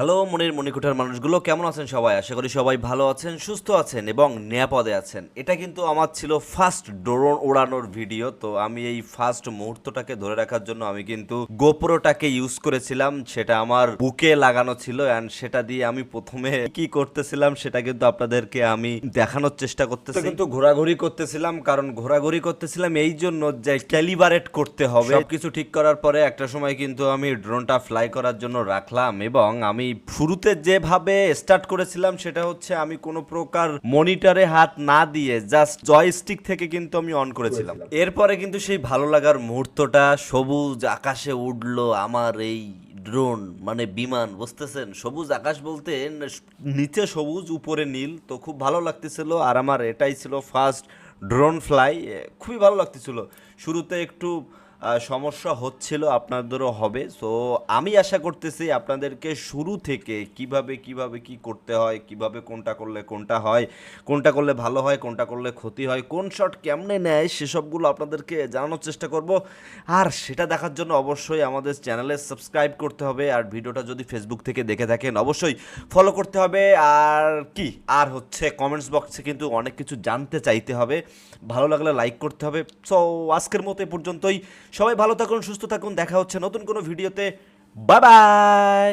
Hello মনির মণিকুঠার মানুষগুলো কেমন আছেন সবাই? আশা করি সবাই ভালো আছেন সুস্থ আছেন এবং নিরাপদে আছেন। এটা কিন্তু আমার ছিল ফার্স্ট ড্রোন ওড়ানোর ভিডিও তো আমি এই ফার্স্ট মুহূর্তটাকে ধরে রাখার জন্য আমি কিন্তু গোপ্রোটাকে ইউজ করেছিলাম। সেটা আমার বুকে লাগানো ছিল অ্যান্ড সেটা দিয়ে আমি প্রথমে কি করতেছিলাম সেটা কিন্তু আপনাদেরকে আমি দেখানোর চেষ্টা করতেছি। কিন্তু ঘোরাঘুরি করতেছিলাম কারণ ঘোরাঘুরি করতেছিলাম এই জন্য যে ক্যালিবারেট করতে হবে। সবকিছু ঠিক করার পরে একটা সময় কিন্তু আমি ড্রোনটা ফ্লাই করার জন্য রাখলাম এবং আমি শুরুতে যেভাবে স্টার্ট করেছিলাম সেটা হচ্ছে আমি কোনো প্রকার মনিটরে হাত না দিয়ে জাস্ট জয়স্টিক থেকে কিন্তু আমি অন করেছিলাম। এরপরে কিন্তু সেই ভালো লাগার মুহূর্তটা সবুজ আকাশে উঠল আমার এই ড্রোন মানে বিমান বুঝতেছেন? সবুজ আকাশ বলতে নিচে সবুজ উপরে নীল তো খুব ভালো লাগতেছিল। আর আমার এটাই ছিল ফার্স্ট ড্রোন ফ্লাই খুবই ভালো লাগতেছিল। শুরুতে একটু সমস্যা হচ্ছিল, আপনাদেরও হবে। সো আমি আশা করতেছি আপনাদেরকে শুরু থেকে কীভাবে কীভাবে কি করতে হয়, কীভাবে কোনটা করলে কোনটা হয়, কোনটা করলে ভালো হয়, কোনটা করলে ক্ষতি হয়, কোন শট কেমনে নেয়, সেসবগুলো আপনাদেরকে জানানোর চেষ্টা করব। আর সেটা দেখার জন্য অবশ্যই আমাদের চ্যানেলে সাবস্ক্রাইব করতে হবে। আর ভিডিওটা যদি ফেসবুক থেকে দেখে থাকেন, অবশ্যই ফলো করতে হবে। আর কি? আর হচ্ছে কমেন্টস বক্সে কিন্তু অনেক কিছু জানতে চাইতে হবে। ভালো লাগলে লাইক করতে হবে। সো আজকের মতো এ পর্যন্তই। সবাই ভালো থাকুন সুস্থ থাকুন দেখা হচ্ছে নতুন কোনো ভিডিওতে। Bye bye!